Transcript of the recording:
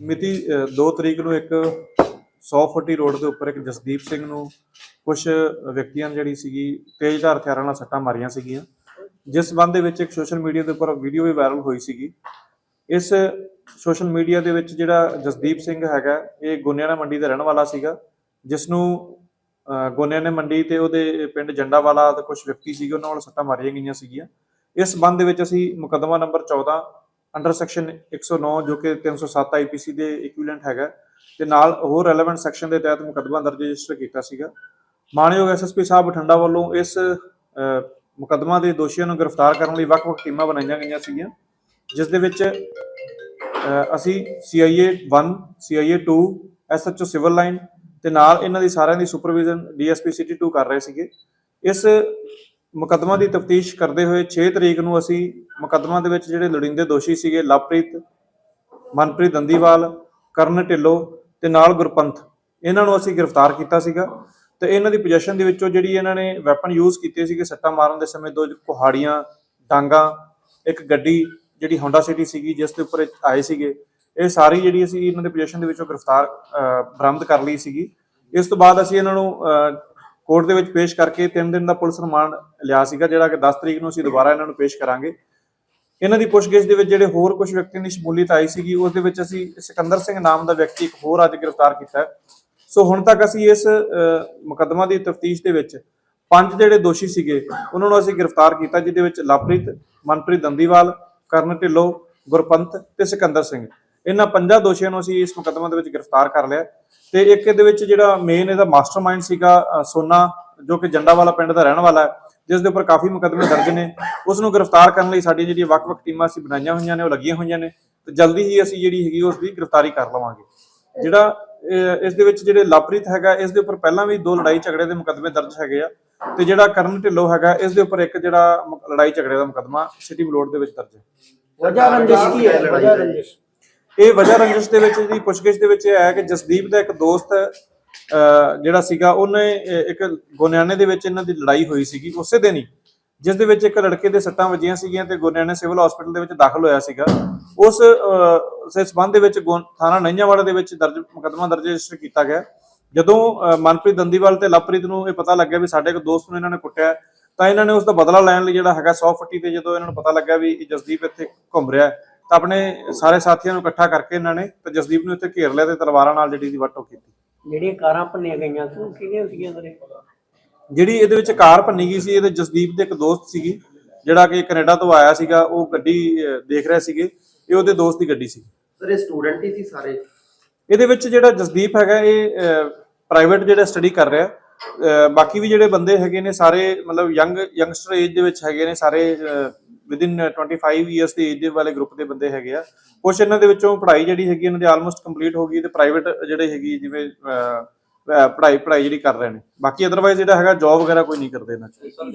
ਮਿਤੀ 2 ਤਰੀਕ ਨੂੰ ਇੱਕ 100 ਫੁੱਟੀ ਰੋਡ ਦੇ ਉੱਪਰ ਇੱਕ ਜਸਦੀਪ ਸਿੰਘ ਨੂੰ ਕੁਝ ਵਿਅਕਤੀਆਂ ਜਿਹੜੀ ਸੀਗੀ ਤੇਜ਼ਧਾਰ ਹਥਿਆਰਾਂ ਨਾਲ ਸੱਟਾਂ ਮਾਰੀਆਂ ਸੀਗੀਆਂ। ਜਿਸ ਸੰਬੰਧ ਦੇ ਵਿੱਚ ਇੱਕ ਸੋਸ਼ਲ ਮੀਡੀਆ ਦੇ ਉੱਪਰ ਵੀਡੀਓ ਵੀ ਵਾਇਰਲ ਹੋਈ ਸੀਗੀ। ਇਸ ਸੋਸ਼ਲ ਮੀਡੀਆ ਦੇ ਵਿੱਚ ਜਿਹੜਾ ਜਸਦੀਪ ਸਿੰਘ ਹੈਗਾ ਇਹ ਗੋਨਿਆਣਾ ਮੰਡੀ ਦਾ ਰਹਿਣ ਵਾਲਾ ਸੀਗਾ। ਜਿਸ ਨੂੰ ਅਹ, ਗੋਨਿਆਣਾ ਮੰਡੀ ਤੇ ਉਹਦੇ ਪਿੰਡ ਜੰਡਾਵਾਲਾ ਤੇ ਕੁਝ ਵਿਅਕਤੀ ਸੀਗੇ ਉਹਨਾਂ ਨਾਲ ਸੱਟਾਂ ਮਾਰੀਆਂ ਗਈਆਂ ਸੀਗੀਆਂ। ਇਸ ਸੰਬੰਧ ਦੇ ਵਿੱਚ ਅਸੀਂ ਮੁਕੱਦਮਾ ਨੰਬਰ 14 ਅੰਡਰ ਸੈਕਸ਼ਨ 109 ਜੋ ਕਿ 307 ਆਈਪੀਸੀ ਦੇ ਇਕੁਇਵਲੈਂਟ ਹੈਗਾ ਤੇ ਨਾਲ ਹੋਰ ਰੈਲੇਵੈਂਟ ਸੈਕਸ਼ਨ ਦੇ ਤਹਿਤ ਮੁਕੱਦਮਾ ਦਰਜ ਰਜਿਸਟਰ ਕੀਤਾ ਸੀਗਾ। ਮਾਨਯੋਗ ਐਸਐਸਪੀ ਸਾਹਿਬ ਬਠਿੰਡਾ ਵੱਲੋਂ ਇਸ ਮੁਕੱਦਮਾ ਦੇ ਦੋਸ਼ੀਆਂ ਨੂੰ ਗ੍ਰਿਫਤਾਰ ਕਰਨ ਲਈ ਵੱਖ-ਵੱਖ ਟੀਮਾਂ ਬਣਾਈਆਂ ਗਈਆਂ ਸੀਗੀਆਂ ਜਿਸ ਦੇ ਵਿੱਚ ਅਹ, ਅਸੀਂ CIA 1 CIA 2 SHO civil line ਤੇ ਨਾਲ ਇਹਨਾਂ ਦੀ ਸਾਰਿਆਂ ਦੀ ਸੁਪਰਵਿਜ਼ਨ DSP ਸਿਟੀ 2 ਕਰ ਰਹੇ ਸੀਗੇ। ਇਸ ਮੁਕੱਦਮਾ ਦੀ ਤਫਤੀਸ਼ ਕਰਦੇ ਹੋਏ 6 ਤਰੀਕ ਨੂੰ ਅਸੀਂ ਮੁਕੱਦਮਾ ਦੇ ਵਿੱਚ ਜਿਹੜੇ ਲੋੜੀਂਦੇ ਦੋਸ਼ੀ ਸੀਗੇ, ਲਵਪ੍ਰੀਤ, ਮਨਪ੍ਰੀਤ ਦੰਦੀਵਾਲ, ਕਰਨ ਢਿੱਲੋਂ ਤੇ ਨਾਲ ਗੁਰਪੰਥ, ਇਹਨਾਂ ਨੂੰ ਅਸੀਂ ਗ੍ਰਿਫਤਾਰ ਕੀਤਾ ਸੀਗਾ ਤੇ ਇਹਨਾਂ ਦੀ ਪੋਜੀਸ਼ਨ ਦੇ ਵਿੱਚੋਂ ਜਿਹੜੀ ਇਹਨਾਂ ਨੇ ਵੈਪਨ ਯੂਜ਼ ਕੀਤੇ ਸੀਗੇ ਸੱਟਾ ਮਾਰਨ ਦੇ ਸਮੇਂ ਦੋ ਕੁਹਾੜੀਆਂ, ਡਾਂਗਾ, ਇੱਕ ਗੱਡੀ ਜਿਹੜੀ ਹੋਂਡਾ ਸਿਟੀ ਸੀਗੀ ਜਿਸ ਦੇ ਉੱਪਰ ਆਏ ਸੀਗੇ, ਇਹ ਸਾਰੀ ਜਿਹੜੀ ਅਸੀਂ ਇਹਨਾਂ ਦੇ ਪੋਜੀਸ਼ਨ ਦੇ ਵਿੱਚੋਂ ਗ੍ਰਿਫਤਾਰ ਬਰਾਮਦ ਕਰ ਲਈ ਸੀਗੀ। ਇਸ ਤੋਂ ਬਾਅਦ ਅਸੀਂ ਇਹਨਾਂ ਨੂੰ ਕੋਰਟ ਦੇ ਵਿੱਚ ਪੇਸ਼ ਕਰਕੇ 3 ਦਿਨ ਦਾ ਪੁਲਿਸ ਰਿਮਾਂਡ ਲਿਆ ਸੀਗਾ, ਜਿਹੜਾ ਕਿ 10 ਤਰੀਕ ਨੂੰ ਅਸੀਂ ਦੁਬਾਰਾ ਇਹਨਾਂ ਨੂੰ ਪੇਸ਼ ਕਰਾਂਗੇ। ਇਹਨਾਂ ਦੀ ਪੁੱਛਗਿੱਛ ਦੇ ਵਿੱਚ ਜਿਹੜੇ ਹੋਰ ਕੁਝ ਵਿਅਕਤੀਆਂ ਦੀ ਸ਼ਮੂਲੀਅਤ ਆਈ ਸੀਗੀ, ਉਸ ਦੇ ਵਿੱਚ ਅਸੀਂ ਸਿਕੰਦਰ ਸਿੰਘ ਨਾਮ ਦਾ ਵਿਅਕਤੀ ਇੱਕ ਹੋਰ ਅੱਜ ਗ੍ਰਿਫਤਾਰ ਕੀਤਾ। ਸੋ ਹੁਣ ਤੱਕ ਅਸੀਂ ਇਸ ਮੁਕੱਦਮਾ ਦੀ ਤਫਤੀਸ਼ ਦੇ ਵਿੱਚ ਪੰਜ ਜਿਹੜੇ ਦੋਸ਼ੀ ਸੀਗੇ, ਉਹਨਾਂ ਨੂੰ ਅਸੀਂ ਗ੍ਰਿਫਤਾਰ ਕੀਤਾ, ਜਿਹਦੇ ਵਿੱਚ ਲਵਪ੍ਰੀਤ, ਮਨਪ੍ਰੀਤ ਦੰਦੀਵਾਲ, ਕਰਨ ਢਿੱਲੋਂ ਗੁਰਪੰਥ ਤੇ ਸਿਕੰਦਰ ਸਿੰਘ। ਇਹਨਾਂ ਪੰਜਾਂ ਦੋਸ਼ੀਆਂ ਨੂੰ ਅਸੀਂ ਇਸ ਮੁਕੱਦਮਾ ਦੇ ਵਿੱਚ ਗ੍ਰਿਫਤਾਰ ਕਰ ਲਿਆ ਤੇ ਇੱਕ ਇਹਦੇ ਵਿੱਚ ਜਿਹੜਾ ਮੇਨ ਇਹਦਾ ਮਾਸਟਰਮਾਈਂਡ ਸੀਗਾ ਸੋਨਾ ਜੋ ਕਿ ਜੰਡਾਵਾਲਾ ਪਿੰਡ ਦਾ ਰਹਿਣ ਵਾਲਾ ਹੈ ਜਿਸ ਦੇ ਉੱਪਰ ਕਾਫੀ ਮੁਕੱਦਮੇ ਦਰਜ ਨੇ। ਉਸ ਨੂੰ ਗ੍ਰਿਫਤਾਰ ਕਰਨ ਲਈ ਸਾਡੀਆਂ ਜਿਹੜੀਆਂ ਵੱਖ-ਵੱਖ ਟੀਮਾਂ ਅਸੀਂ ਬਣਾਈਆਂ ਹੋਈਆਂ ਨੇ ਉਹ ਲੱਗੀਆਂ ਹੋਈਆਂ ਨੇ। ਤੇ ਜਲਦੀ ਹੀ ਅਸੀਂ ਜਿਹੜੀ ਹੈਗੀ ਉਸ ਦੀ ਗ੍ਰਿਫਤਾਰੀ ਕਰ ਲਵਾਂਗੇ। ਜਿਹੜਾ ਅ, ਇਸ ਦੇ ਵਿੱਚ ਜਿਹੜੇ ਲਵਪ੍ਰੀਤ ਹੈਗਾ ਇਸ ਦੇ ਉੱਪਰ ਪਹਿਲਾਂ ਵੀ ਦੋ ਲੜਾਈ ਝਗੜੇ ਦੇ ਮੁਕੱਦਮੇ ਦਰਜ ਹੈਗੇ ਆ। ਤੇ ਜਿਹੜਾ ਕਰਨ ਢਿੱਲੋਂ ਹੈਗਾ ਇਸ ਦੇ ਉੱਪਰ ਇੱਕ ਜਿਹੜਾ ਲੜਾਈ ਝਗੜੇ ਦਾ ਮੁਕੱਦਮਾ ਸਿਟੀ ਬਲੋਡ ਦੇ ਵਿੱਚ ਦਰਜ ਹੈ। ਵਜ੍ਹਾ ਰੰਜਿਸ਼ ਕੀ ਹੈ? ਵਜ੍ਹਾ ਰੰਜਿਸ਼। ਇਹ ਵਜ੍ਹਾ ਰੰਜਿਸ਼ ਦੇ ਵਿੱਚ ਜਿਹੜੀ ਪੁੱਛਗਿੱਛ ਦੇ ਵਿੱਚ ਇਹ ਆਇਆ ਕਿ ਜਸਦੀਪ ਦਾ ਇੱਕ ਦੋਸਤ ਅਹ, ਜਿਹੜਾ ਸੀਗਾ ਉਹਨੇ ਇੱਕ ਗੋਨਿਆਣੇ ਦੇ ਵਿੱਚ ਇਹਨਾਂ ਦੀ ਲੜਾਈ ਹੋਈ ਸੀਗੀ ਉਸੇ ਦਿਨ ਹੀ ਜਿਸ ਦੇ ਵਿੱਚ ਇੱਕ ਲੜਕੇ ਦੇ ਸੱਟਾਂ ਵੱਜੀਆਂ ਸੀਗੀਆਂ ਤੇ ਗੋਨਿਆਣੇ ਸਿਵਲ ਹਸਪੀਟਲ ਦੇ ਵਿੱਚ ਦਾਖਲ ਹੋਇਆ ਸੀਗਾ। ਉਸ ਅਹ, ਸਬੰਧ ਦੇ ਵਿੱਚ ਗੋ- ਥਾਣਾ ਨਈਆਂਵਾੜਾ ਦੇ ਵਿੱਚ ਦਰਜ ਮੁਕੱਦਮਾ ਦਰਜ ਰਜਿਸਟਰ ਕੀਤਾ ਗਿਆ। ਜਦੋਂ ਅਹ, ਮਨਪ੍ਰੀਤ ਦੰਦੀਵਾਲ ਤੇ ਲਵਪ੍ਰੀਤ ਨੂੰ ਇਹ ਪਤਾ ਲੱਗਿਆ ਵੀ ਸਾਡੇ ਇੱਕ ਦੋਸਤ ਨੂੰ ਇਹਨਾਂ ਨੇ ਕੁੱਟਿਆ ਤਾਂ ਇਹਨਾਂ ਨੇ ਉਸ ਦਾ ਬਦਲਾ ਲੈਣ ਲਈ ਜਿਹੜਾ ਹੈਗਾ 100 ਫੱਟੀ ਤੇ ਜਦੋਂ ਇਹਨਾਂ ਨੂੰ ਪਤਾ ਲੱਗਿਆ ਵੀ ਇਹ ਜਸਦੀਪ ਇੱਥੇ ਘੁੰਮ ਰਿਹਾ ਹੈ, ਤਾਂ ਆਪਣੇ ਸਾਰੇ ਸਾਥੀਆਂ ਨੂੰ ਇਕੱਠਾ ਕਰਕੇ ਇਹਨਾਂ ਨੇ ਤੇ ਜਸਦੀਪ ਨੂੰ ਇੱਥੇ ਘੇਰ ਲਿਆ ਤੇ ਤਲਵਾਰਾਂ ਨਾਲ ਜਿਹੜੀ ਦੀ ਵਰਤੋਂ ਕੀਤੀ। ਜਿਹੜੀਆਂ ਕਾਰਾਂ ਭੰਨੀਆਂ ਗਈਆਂ ਸੀ ਉਹ ਕਿਹਦੀਆਂ ਸੀਗੀਆਂ ਸਰੇ ਜਿਹੜੀ ਇਹਦੇ ਵਿੱਚ ਕਾਰ ਭੰਨੀ ਗਈ ਸੀ ਇਹਦੇ ਜਸਦੀਪ ਦੇ ਇੱਕ ਦੋਸਤ ਸੀਗੀ ਜਿਹੜਾ ਕਿ ਕੈਨੇਡਾ ਤੋਂ ਆਇਆ ਸੀਗਾ ਉਹ ਗੱਡੀ ਅਹ, ਦੇਖ ਰਿਹਾ ਸੀਗੇ ਇਹ ਉਹਦੇ ਦੋਸਤ ਦੀ ਗੱਡੀ ਸੀ। ਸਰ ਇਹ ਸਟੂਡੈਂਟ ਹੀ ਸੀ ਸਾਰੇ? ਇਹਦੇ ਵਿੱਚ ਜਿਹੜਾ ਜਸਦੀਪ ਹੈਗਾ ਇਹ ਪ੍ਰਾਈਵੇਟ ਜਿਹੜਾ ਸਟੱਡੀ ਕਰ ਰਿਹਾ ਅਹ, ਬਾਕੀ ਵੀ ਜਿਹੜੇ ਬੰਦੇ ਹੈਗੇ ਨੇ ਸਾਰੇ ਮਤਲਬ ਯੰਗ ਯੰਗਸਟਰ ਏਜ ਦੇ ਵਿੱਚ ਹੈਗੇ ਨੇ ਸਾਰੇ ਵਿਦਿਨ 25 ਇਅਰਸ ਦੀ ਏਜ ਦੇ ਵਾਲੇ ਗਰੁੱਪ ਦੇ ਬੰਦੇ ਹੈਗੇ ਆ। ਕੁਝ ਇਹਨਾਂ ਦੇ ਵਿੱਚੋਂ ਪੜ੍ਹਾਈ ਜਿਹੜੀ ਹੈਗੀ ਇਹਨਾਂ ਦੀ ਆਲਮੋਸਟ ਕੰਪਲੀਟ ਹੋ ਗਈ ਤੇ ਪ੍ਰਾਈਵੇਟ ਜਿਹੜੇ ਹੈਗੀ ਜਿਵੇਂ ਪੜ੍ਹਾਈ ਪੜ੍ਹਾਈ ਜਿਹੜੀ ਕਰ ਰਹੇ ਨੇ। ਬਾਕੀ ਅਦਰਵਾਈਜ਼ ਜਿਹੜਾ ਹੈਗਾ ਜੌਬ ਵਗੈਰਾ ਕੋਈ ਨਹੀਂ ਕਰਦੇ ਇਹਨਾਂ 'ਚ।